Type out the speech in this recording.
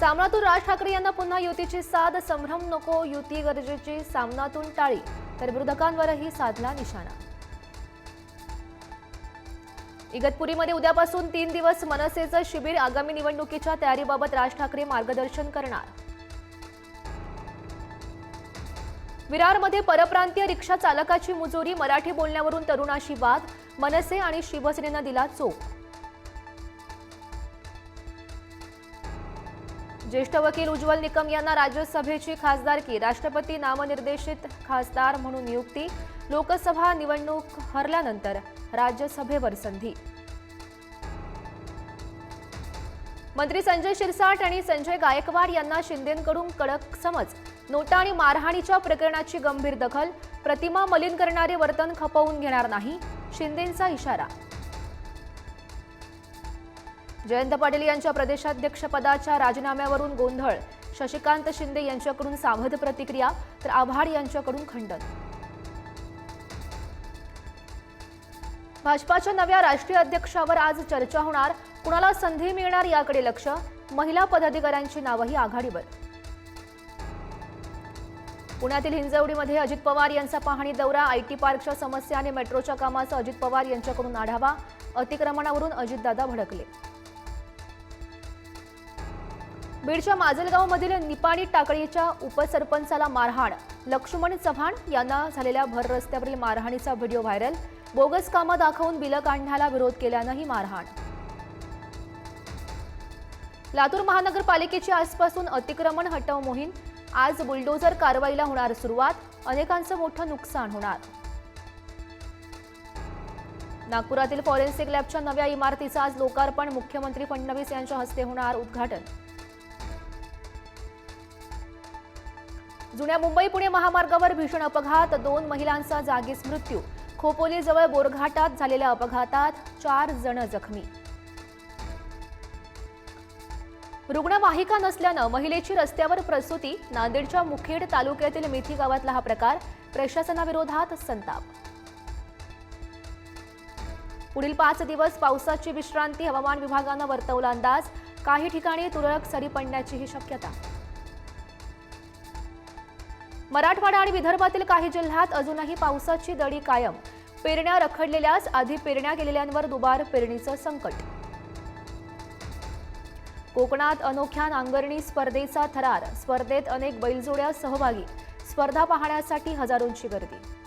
सामनातून राज ठाकरे यांना पुन्हा युतीची साध संभ्रम नको युती गरजेची सामनातून टाळी. तर विरोधकांवरही साधला निशाणा. इगतपुरीमध्ये उद्यापासून तीन दिवस मनसेचं शिबिर आगामी निवडणुकीच्या तयारीबाबत राज ठाकरे मार्गदर्शन करणार. विरारमध्ये परप्रांतीय रिक्षा चालकाची मुजोरी मराठी बोलण्यावरून तरुणाशी वाद मनसे आणि शिवसेनेनं दिला चोप ज्येष्ठ वकील उज्ज्वल निकम यांना राज्यसभेची खासदारकी राष्ट्रपती नामनिर्देशित खासदार म्हणून नियुक्ती लोकसभा निवडणूक हरल्यानंतर राज्यसभेवर संधी. मंत्री संजय शिरसाट आणि संजय गायकवाड यांना शिंदेकडून कडक समज नोटा आणि मारहाणीच्या प्रकरणाची गंभीर दखल प्रतिमा मलिन करणारे वर्तन खपवून घेणार नाही शिंदेंचा इशारा. जयंत पाटील यांच्या प्रदेशाध्यक्षपदाच्या राजीनाम्यावरून गोंधळ. शशिकांत शिंदे यांच्याकडून सावध प्रतिक्रिया तर आव्हाड यांच्याकडून खंडन. भाजपाच्या नव्या राष्ट्रीय अध्यक्षावर आज चर्चा होणार. कुणाला संधी मिळणार याकडे लक्ष? महिला पदाधिकाऱ्यांची नावंही आघाडीवर. पुण्यातील हिंजवडीमध्ये अजित पवार यांचा पाहणी दौरा. आयटी पार्कच्या समस्या आणि मेट्रोच्या कामाचा अजित पवार यांच्याकडून आढावा. अतिक्रमणावरून अजितदादा भडकले. बीडच्या माजलगावमधील निपाणी टाकळीच्या उपसरपंचाला मारहाण. लक्ष्मण चव्हाण यांना झालेल्या भर रस्त्यावरील मारहाणीचा व्हिडिओ व्हायरल. बोगस कामं दाखवून बिलं काढण्याला विरोध केल्यानं ही मारहाण. लातूर महानगरपालिकेची आजपासून अतिक्रमण हटव मोहीम. आज बुलडोझर कारवाईला होणार सुरुवात. अनेकांचं मोठं नुकसान होणार. नागपुरातील फॉरेन्सिक लॅबच्या नव्या इमारतीचं आज लोकार्पण. मुख्यमंत्री फडणवीस यांच्या हस्ते होणार उद्घाटन. जुन्या मुंबई पुणे महामार्गावर भीषण अपघात. दोन महिलांचा जागीच मृत्यू. खोपोलीजवळ बोरघाटात झालेल्या अपघातात चार जण जखमी. रुग्णवाहिका नसल्यानं महिलेची रस्त्यावर प्रसूती नांदेडच्या मुखेड तालुक्यातील मेथी गावातला हा प्रकार प्रशासनाविरोधात संताप. पुढील पाच दिवस पावसाची विश्रांती हवामान विभागानं वर्तवला अंदाज. काही ठिकाणी तुरळक सरी पडण्याचीही शक्यता. मराठवाडा आणि विदर्भातील काही जिल्ह्यात अजूनही पावसाची दडी कायम. पेरण्या रखडलेल्याच आधी पेरण्या गेलेल्यांवर दुबार पेरणीचं संकट. कोकणात अनोख्या नांगरणी स्पर्धेचा थरार. स्पर्धेत अनेक बैलजोड्या सहभागी. स्पर्धा पाहण्यासाठी हजारोंची गर्दी.